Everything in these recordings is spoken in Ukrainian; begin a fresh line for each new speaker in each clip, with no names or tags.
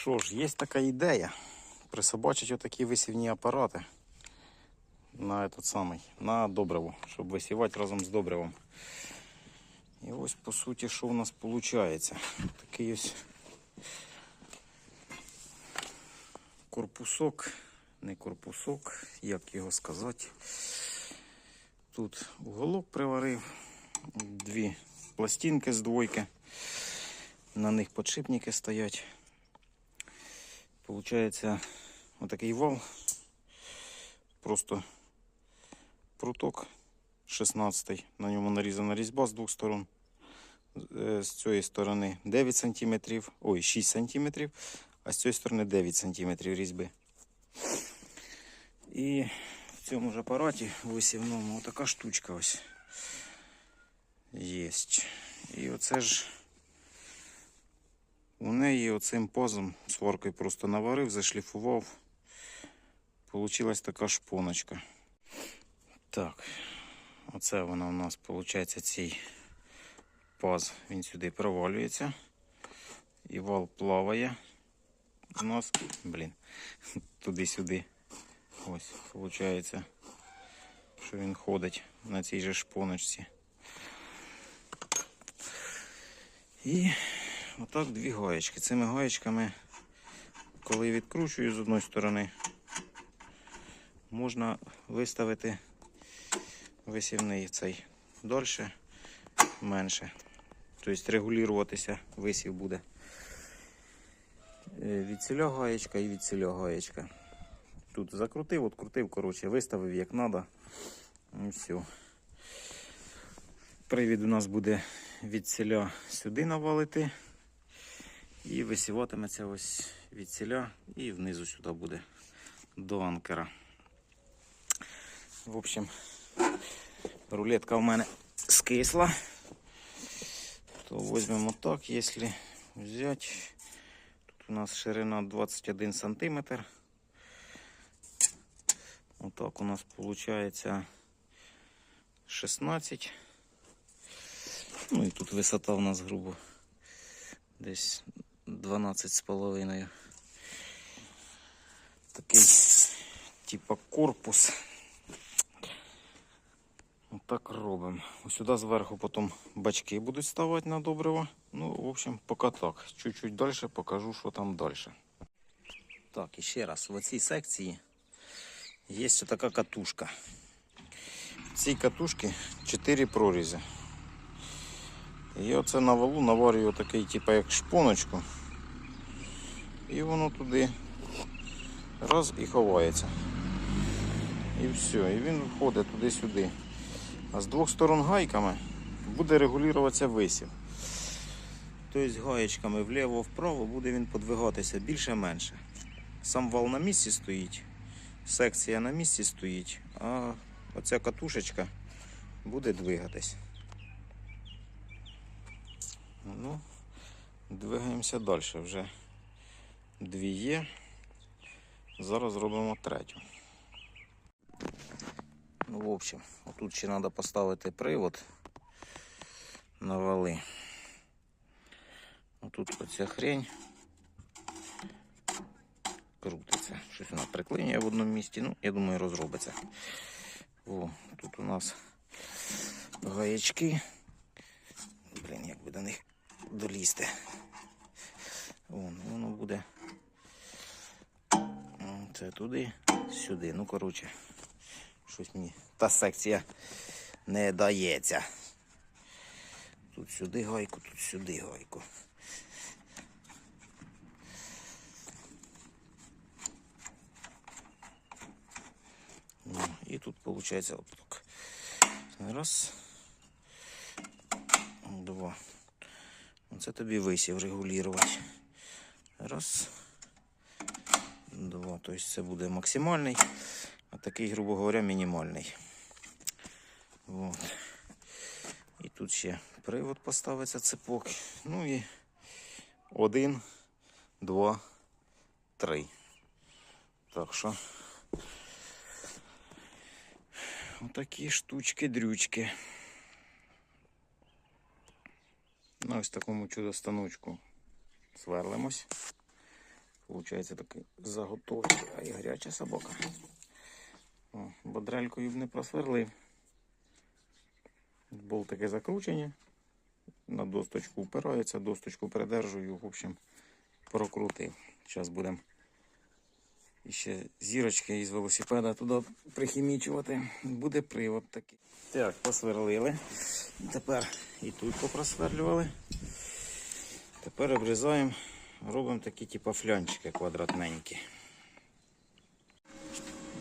Що ж, є така ідея. Присобачити отакі висівні апарати на этот самий, на добриво, щоб висівати разом з добривом. І ось по суті, що у нас виходить. Такий ось корпусок, не корпусок, як його сказати. Тут уголок приварив, дві пластинки з двойки, на них подшипники стоять. Получається отакий вал, просто пруток 16 на ньому нарізана різьба з двох сторон. З цієї сторони 9 см, ой, 6 см, а з цієї сторони 9 см різьби. І в цьому ж апараті висівному така штучка ось є. І оце ж у неї оцим пазом сваркою просто наварив, зашліфував. Получилась така шпоночка. Так, оце вона у нас, виходить, цей паз, він сюди провалюється. І вал плаває. У нас, блін, туди-сюди. Ось, виходить, що він ходить на цій же шпоночці. І отак дві гаєчки. Цими гаєчками, коли відкручую з одної сторони, можна виставити висівний цей дольше, менше. Тобто регулюватися висів буде. Е, Від ціля гаєчка і від ціля гаєчка. Тут закрутив, открутив, коротше, виставив як треба. І все. Привід у нас буде від ціля сюди навалити. І висіватиметься ось від ціля і внизу сюди буде до анкера. В общем, рулетка в мене скисла. То візьмемо так, якщо взяти. Тут у нас ширина 21 сантиметр. Отак у нас виходить 16. Ну і тут висота у нас грубо десь 12 з половиною. Такий типа корпус. Отак робимо. Ось сюди зверху потім бачки будуть ставати на добриво. Ну, в общем, поки так. Чуть-чуть далі покажу, що там далі. Так, і ще раз, в оцій секції є ось така катушка. В цій катушці 4 прорізи. І оце на валу наварюю такий, типу, як шпоночку. І воно туди раз і ховається. І все. І він виходить туди-сюди. А з двох сторон гайками буде регулюватися висів. Тобто гаєчками вліво-вправо буде він подвигатися більше-менше. Сам вал на місці стоїть, секція на місці стоїть, а оця катушечка буде двигатись. Ну, двигаємося далі. Вже дві є. Зараз зробимо третю. Ну, в общем, тут ще треба поставити привод на вали. Тут оця хрень крутиться. Щось вона приклинює в одному місці. Ну, я думаю, розробиться. О, тут у нас гаячки. Блін, як би до них долізти. Вон, воно буде. Це туди, сюди. Ну, коротше, щось мені та секція не дається. Тут сюди гайку, тут сюди гайку. Ну, і тут виходить отак. Раз. Два. Оце тобі висів регулювати. Раз. Два. Тобто це буде максимальний, а такий, грубо говоря, мінімальний. Вот. І тут ще привод поставиться цепок. Ну і один, два, три. Так що. Отакі штучки-дрючки. На ось такому чудо-станочку сверлимось. Получається такий заготовчий, а й гаряча собака. О, бодрелькою б не просверлив. Болтики закручені. На досточку впирається, досточку придержую, в общем, прокрутив. Зараз будемо ще зірочки із велосипеда туди прихімічувати. Буде привод такий. Так, посверлили. Тепер і тут попросверлювали. Тепер обрізаємо, робимо такі типу флянчики квадратненькі.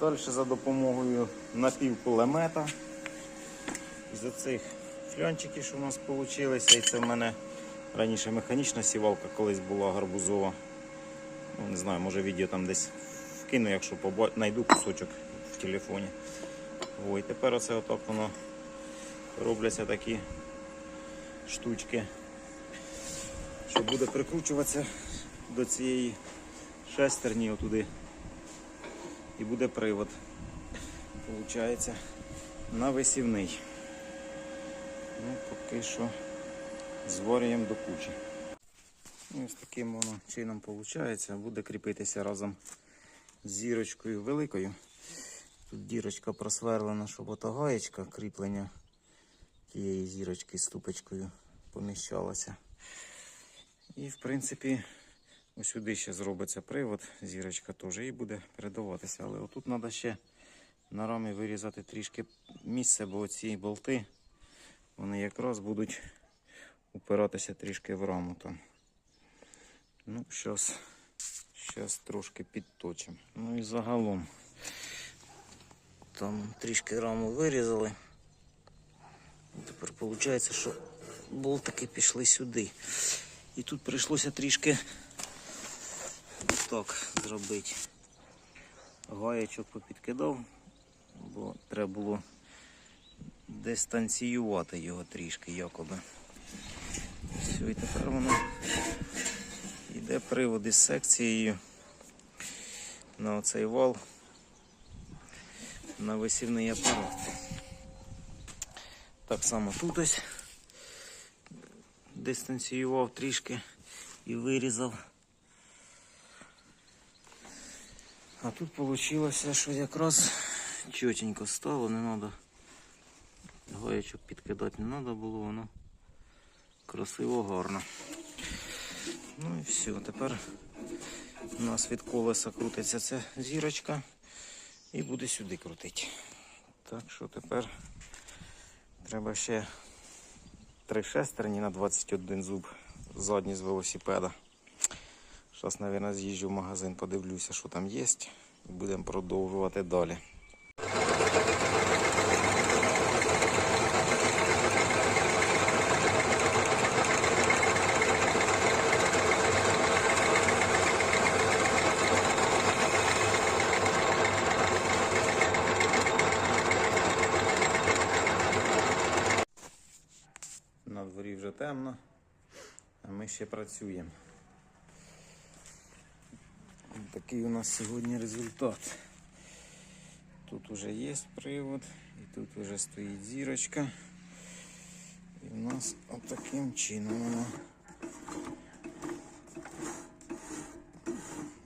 Далі за допомогою напівкулемета. Із оцих флянчиків, що у нас вийшло, і це в мене раніше механічна сівалка колись була гарбузова. Ну, не знаю, може відео там десь вкину, якщо поба... знайду кусочок в телефоні. О, і тепер оце отак воно робляться такі штучки, що буде прикручуватися до цієї шестерні отуди. І буде привод. Получається навесівний. Ну, поки що зварюємо до кучі. Ось таким воно чином виходить. Буде кріпитися разом з зірочкою великою. Тут дірочка просверлена, щоб ота гаєчка кріплення тієї зірочки з ступочкою поміщалася. І в принципі сюди ще зробиться привод, зірочка теж і буде передаватися. Але отут треба ще на рамі вирізати трішки місце, бо ці болти вони якраз будуть упиратися трішки в раму там. Ну, зараз, зараз трошки підточимо. Ну і загалом там трішки раму вирізали. Тепер виходить, що болтики пішли сюди. І тут прийшлося трішки так зробити. Гаячок попідкидав, бо треба було дистанціювати його трішки якоби. Все, і тепер воно йде привод із секцією на оцей вал на висівний апарат. Так само тут ось дистанціював трішки і вирізав. А тут вийшло, що якраз чотенько стало, не треба гаячок підкидати не треба було, воно красиво, гарно. Ну і все, тепер у нас від колеса крутиться ця зірочка і буде сюди крутити. Так що тепер треба ще три шестерні на 21 зуб задні з велосипеда. Зараз, мабуть, з'їжджу в магазин, подивлюся, що там є, будемо продовжувати далі. На дворі вже темно, а ми ще працюємо. Такий у нас сьогодні результат. Тут вже є привод, і тут вже стоїть зірочка. І в нас отаким чином воно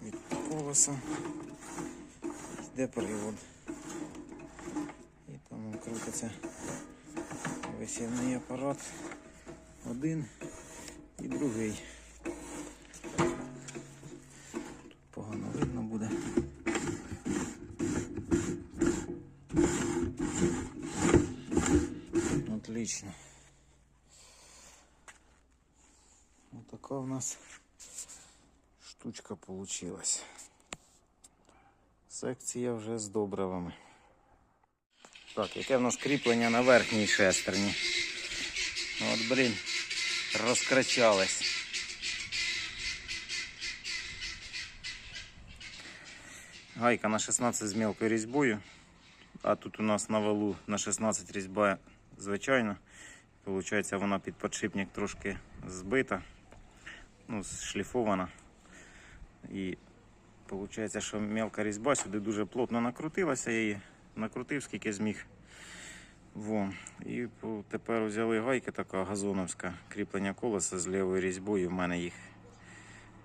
від колеса йде привод. І там крутиться висівний апарат один і другий. Тут погано видно буде. Отлично. Вот такая у нас штучка получилась. Секція вже з добривами. Так, яке в нас кріплення на верхній шестерні? От, блін, розкрачалось. Гайка на 16 з мелкою різьбою, а тут у нас на валу на 16 різьба звичайно. Получається вона під подшипник трошки збита, ну, шліфована. І виходить, що мелка різьба сюди дуже плотно накрутилася, я її накрутив скільки зміг. Во. І тепер взяли гайки, така газоновська, кріплення колеса з лівою різьбою. В мене їх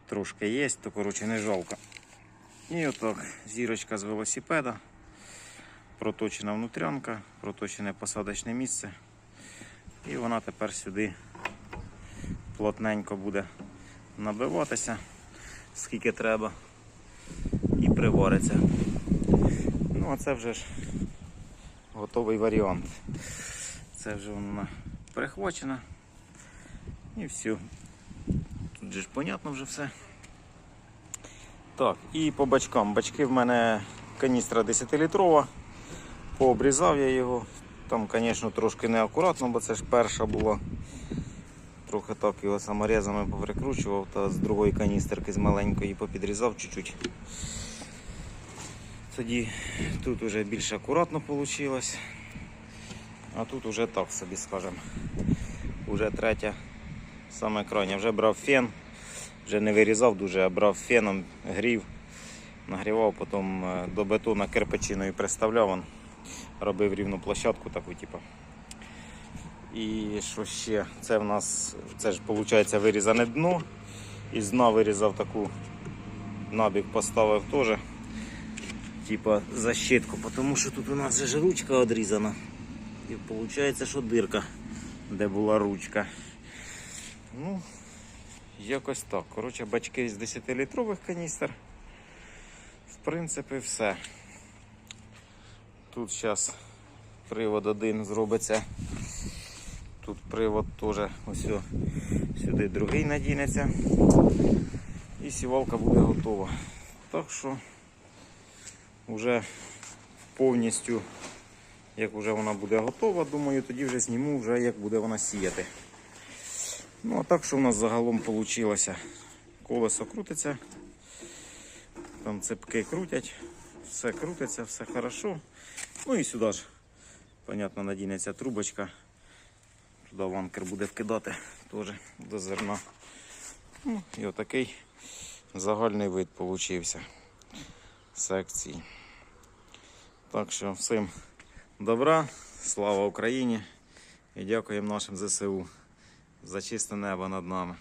трошки є, то коротше не жалко. І отак, зірочка з велосипеда, проточена внутрянка, проточене посадочне місце. І вона тепер сюди плотненько буде набиватися, скільки треба, і привариться. Ну, а це вже ж готовий варіант. Це вже вона перехвачена. І все. Тут же ж понятно вже все. Так, і по бачкам. Бачки в мене каністра 10-літрова. Пообрізав я його. Там, звісно, трошки неакуратно, бо це ж перша була. Трохи так його саморезами поврикручував та з другої каністерки з маленької попідрізав чуть-чуть. Тоді тут вже більш акуратно вийшло. А тут уже так собі скажемо. Уже третя, саме крайня. Вже брав фен, вже не вирізав дуже, а брав феном, грів, нагрівав, потім е, до бетона кирпичиною приставляв, робив рівну площадку таку, типу. І що ще? Це в нас, це ж виходить вирізане дно. Із дна вирізав таку набік поставив теж. Типа защитку, тому що тут у нас же ручка одрізана. І виходить, що дирка, де була ручка. Ну, якось так. Коротше, бачки з 10-літрових каністр. В принципі, все. Тут зараз привод один зробиться. Тут привод теж ось сюди другий надінеться. І сівалка буде готова. Так що вже повністю, як вже вона буде готова, думаю, тоді вже зніму, вже як буде вона сіяти. Ну а так що в нас загалом вийшло? Колесо крутиться, там цепки крутять, все крутиться, все хорошо. Ну і сюди ж, понятно, надінеться трубочка. Туди ванкер буде вкидати теж до зерна. Ну, і отакий загальний вид получився секції. Так що всім добра, слава Україні і дякуємо нашим ЗСУ за чисте небо над нами.